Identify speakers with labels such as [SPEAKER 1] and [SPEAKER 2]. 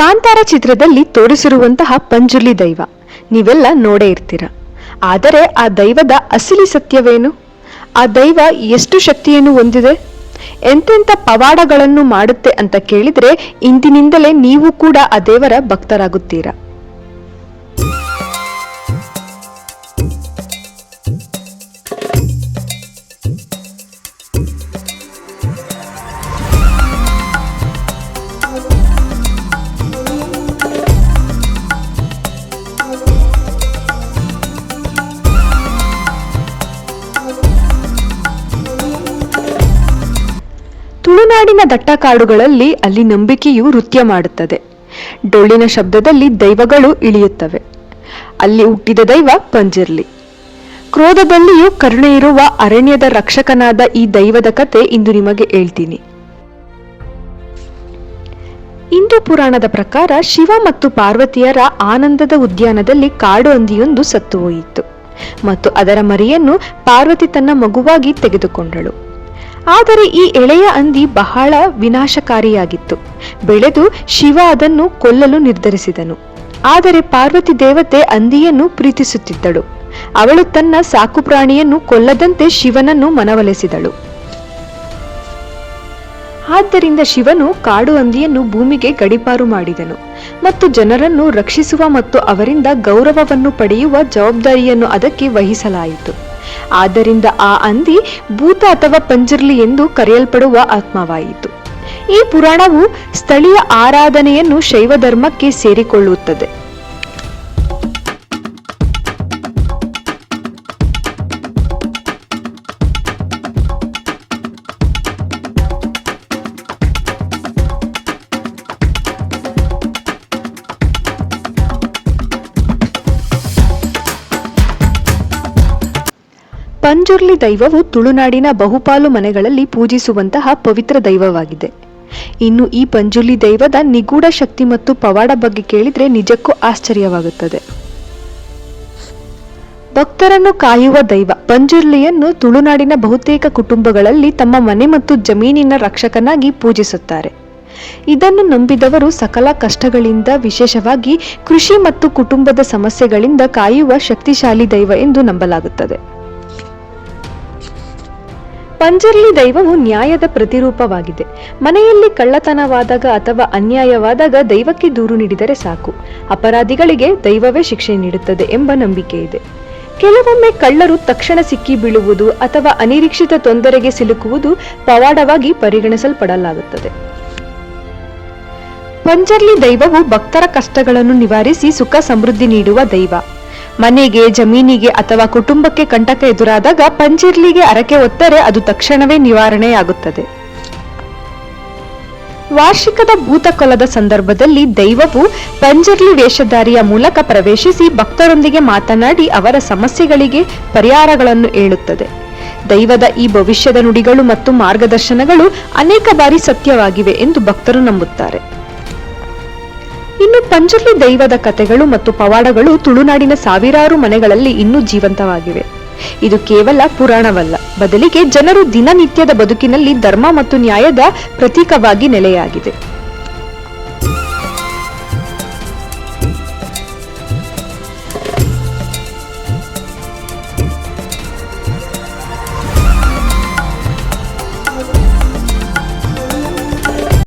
[SPEAKER 1] ಕಾಂತಾರ ಚಿತ್ರದಲ್ಲಿ ತೋರಿಸಿರುವಂತಹ ಪಂಜುಲಿ ದೈವ. ನೀವೆಲ್ಲ ನೋಡೇ ಇರ್ತೀರ. ಆದರೆ ಆ ದೈವದ ಅಸಲಿ ಸತ್ಯವೇನು? ಆ ದೈವ ಎಷ್ಟು ಶಕ್ತಿಯನ್ನು ಹೊಂದಿದೆ? ಎಂತೆಂಥ ಪವಾಡಗಳನ್ನು ಮಾಡುತ್ತೆ ಅಂತ ಕೇಳಿದ್ರೆ ಇಂದಿನಿಂದಲೇ ನೀವು ಕೂಡ ಆ ದೇವರ ಭಕ್ತರಾಗುತ್ತೀರಾ. ತುಳುನಾಡಿನ ದಟ್ಟ ಕಾಡುಗಳಲ್ಲಿ ಅಲ್ಲಿ ನಂಬಿಕೆಯು ನೃತ್ಯ ಮಾಡುತ್ತದೆ. ಡೊಳ್ಳಿನ ಶಬ್ದದಲ್ಲಿ ದೈವಗಳು ಇಳಿಯುತ್ತವೆ. ಅಲ್ಲಿ ಹುಟ್ಟಿದ ದೈವ ಪಂಜಿರ್ಲಿ. ಕ್ರೋಧದಲ್ಲಿಯೂ ಕರುಣೆ ಇರುವ ಅರಣ್ಯದ ರಕ್ಷಕನಾದ ಈ ದೈವದ ಕತೆ ಇಂದು ನಿಮಗೆ ಹೇಳ್ತೀನಿ. ಹಿಂದೂ ಪುರಾಣದ ಪ್ರಕಾರ ಶಿವ ಮತ್ತು ಪಾರ್ವತಿಯರ ಆನಂದದ ಉದ್ಯಾನದಲ್ಲಿ ಕಾಡು ಹಂದಿಯೊಂದು ಸತ್ತು ಹೋಯಿತು. ಮತ್ತು ಅದರ ಮರಿಯನ್ನು ಪಾರ್ವತಿ ತನ್ನ ಮಗುವಾಗಿ ತೆಗೆದುಕೊಂಡಳು. ಆದರೆ ಈ ಎಳೆಯ ಹಂದಿ ಬಹಳ ವಿನಾಶಕಾರಿಯಾಗಿತ್ತು. ಬೆಳೆದು ಶಿವ ಅದನ್ನು ಕೊಲ್ಲಲು ನಿರ್ಧರಿಸಿದನು. ಆದರೆ ಪಾರ್ವತಿ ದೇವತೆ ಅಂದಿಯನ್ನು ಪ್ರೀತಿಸುತ್ತಿದ್ದಳು. ಅವಳು ತನ್ನ ಸಾಕು ಪ್ರಾಣಿಯನ್ನು ಕೊಲ್ಲದಂತೆ ಶಿವನನ್ನು ಮನವೊಲಿಸಿದಳು. ಆದ್ದರಿಂದ ಶಿವನು ಕಾಡು ಅಂದಿಯನ್ನು ಭೂಮಿಗೆ ಗಡಿಪಾರು ಮಾಡಿದನು ಮತ್ತು ಜನರನ್ನು ರಕ್ಷಿಸುವ ಮತ್ತು ಅವರಿಂದ ಗೌರವವನ್ನು ಪಡೆಯುವ ಜವಾಬ್ದಾರಿಯನ್ನು ಅದಕ್ಕೆ ವಹಿಸಲಾಯಿತು. ಆದ್ದರಿಂದ ಆ ಹಂದಿ ಭೂತ ಅಥವಾ ಪಂಜರ್ಲಿ ಎಂದು ಕರೆಯಲ್ಪಡುವ ಆತ್ಮವಾಯಿತು. ಈ ಪುರಾಣವು ಸ್ಥಳೀಯ ಆರಾಧನೆಯನ್ನು ಶೈವ ಧರ್ಮಕ್ಕೆ ಸೇರಿಕೊಳ್ಳುತ್ತದೆ. ಪಂಜುರ್ಲಿ ದೈವವು ತುಳುನಾಡಿನ ಬಹುಪಾಲು ಮನೆಗಳಲ್ಲಿ ಪೂಜಿಸುವಂತಹ ಪವಿತ್ರ ದೈವವಾಗಿದೆ. ಇನ್ನು ಈ ಪಂಜುರ್ಲಿ ದೈವದ ನಿಗೂಢ ಶಕ್ತಿ ಮತ್ತು ಪವಾಡ ಬಗ್ಗೆ ಕೇಳಿದರೆ ನಿಜಕ್ಕೂ ಆಶ್ಚರ್ಯವಾಗುತ್ತದೆ. ಭಕ್ತರನ್ನು ಕಾಯುವ ದೈವ ಪಂಜುರ್ಲಿಯನ್ನು ತುಳುನಾಡಿನ ಬಹುತೇಕ ಕುಟುಂಬಗಳಲ್ಲಿ ತಮ್ಮ ಮನೆ ಮತ್ತು ಜಮೀನಿನ ರಕ್ಷಕನಾಗಿ ಪೂಜಿಸುತ್ತಾರೆ. ಇದನ್ನು ನಂಬಿದವರು ಸಕಲ ಕಷ್ಟಗಳಿಂದ ವಿಶೇಷವಾಗಿ ಕೃಷಿ ಮತ್ತು ಕುಟುಂಬದ ಸಮಸ್ಯೆಗಳಿಂದ ಕಾಯುವ ಶಕ್ತಿಶಾಲಿ ದೈವ ಎಂದು ನಂಬಲಾಗುತ್ತದೆ. ಪಂಜರ್ಲಿ ದೈವವು ನ್ಯಾಯದ ಪ್ರತಿರೂಪವಾಗಿದೆ. ಮನೆಯಲ್ಲಿ ಕಳ್ಳತನವಾದಾಗ ಅಥವಾ ಅನ್ಯಾಯವಾದಾಗ ದೈವಕ್ಕೆ ದೂರು ನೀಡಿದರೆ ಸಾಕು. ಅಪರಾಧಿಗಳಿಗೆ ದೈವವೇ ಶಿಕ್ಷೆ ನೀಡುತ್ತದೆ ಎಂಬ ನಂಬಿಕೆ ಇದೆ. ಕೆಲವೊಮ್ಮೆ ಕಳ್ಳರು ತಕ್ಷಣ ಸಿಕ್ಕಿ ಬೀಳುವುದು ಅಥವಾ ಅನಿರೀಕ್ಷಿತ ತೊಂದರೆಗೆ ಸಿಲುಕುವುದು ಪವಾಡವಾಗಿ ಪರಿಗಣಿಸಲ್ಪಡಲಾಗುತ್ತದೆ. ಪಂಜರ್ಲಿ ದೈವವು ಭಕ್ತರ ಕಷ್ಟಗಳನ್ನು ನಿವಾರಿಸಿ ಸುಖ ಸಮೃದ್ಧಿ ನೀಡುವ ದೈವ. ಮನೆಗೆ, ಜಮೀನಿಗೆ ಅಥವಾ ಕುಟುಂಬಕ್ಕೆ ಕಂಟಕ ಎದುರಾದಾಗ ಪಂಜಿರ್ಲಿಗೆ ಅರಕೆ ಒತ್ತರೆ ಅದು ತಕ್ಷಣವೇ ನಿವಾರಣೆಯಾಗುತ್ತದೆ. ವಾರ್ಷಿಕದ ಭೂತಕೊಲದ ಸಂದರ್ಭದಲ್ಲಿ ದೈವವು ಪಂಜರ್ಲಿ ವೇಷಧಾರಿಯ ಮೂಲಕ ಪ್ರವೇಶಿಸಿ ಭಕ್ತರೊಂದಿಗೆ ಮಾತನಾಡಿ ಅವರ ಸಮಸ್ಯೆಗಳಿಗೆ ಪರಿಹಾರಗಳನ್ನು ಹೇಳುತ್ತದೆ. ದೈವದ ಈ ಭವಿಷ್ಯದ ನುಡಿಗಳು ಮತ್ತು ಮಾರ್ಗದರ್ಶನಗಳು ಅನೇಕ ಬಾರಿ ಸತ್ಯವಾಗಿವೆ ಎಂದು ಭಕ್ತರು ನಂಬುತ್ತಾರೆ. ಇನ್ನು ಪಂಜರ್ಲಿ ದೈವದ ಕಥೆಗಳು ಮತ್ತು ಪವಾಡಗಳು ತುಳುನಾಡಿನ ಸಾವಿರಾರು ಮನೆಗಳಲ್ಲಿ ಇನ್ನೂ ಜೀವಂತವಾಗಿವೆ. ಇದು ಕೇವಲ ಪುರಾಣವಲ್ಲ. ಬದಲಿಗೆ ಜನರು ದಿನನಿತ್ಯದ ಬದುಕಿನಲ್ಲಿ ಧರ್ಮ ಮತ್ತು ನ್ಯಾಯದ ಪ್ರತೀಕವಾಗಿ ನೆಲೆಯಾಗಿದೆ.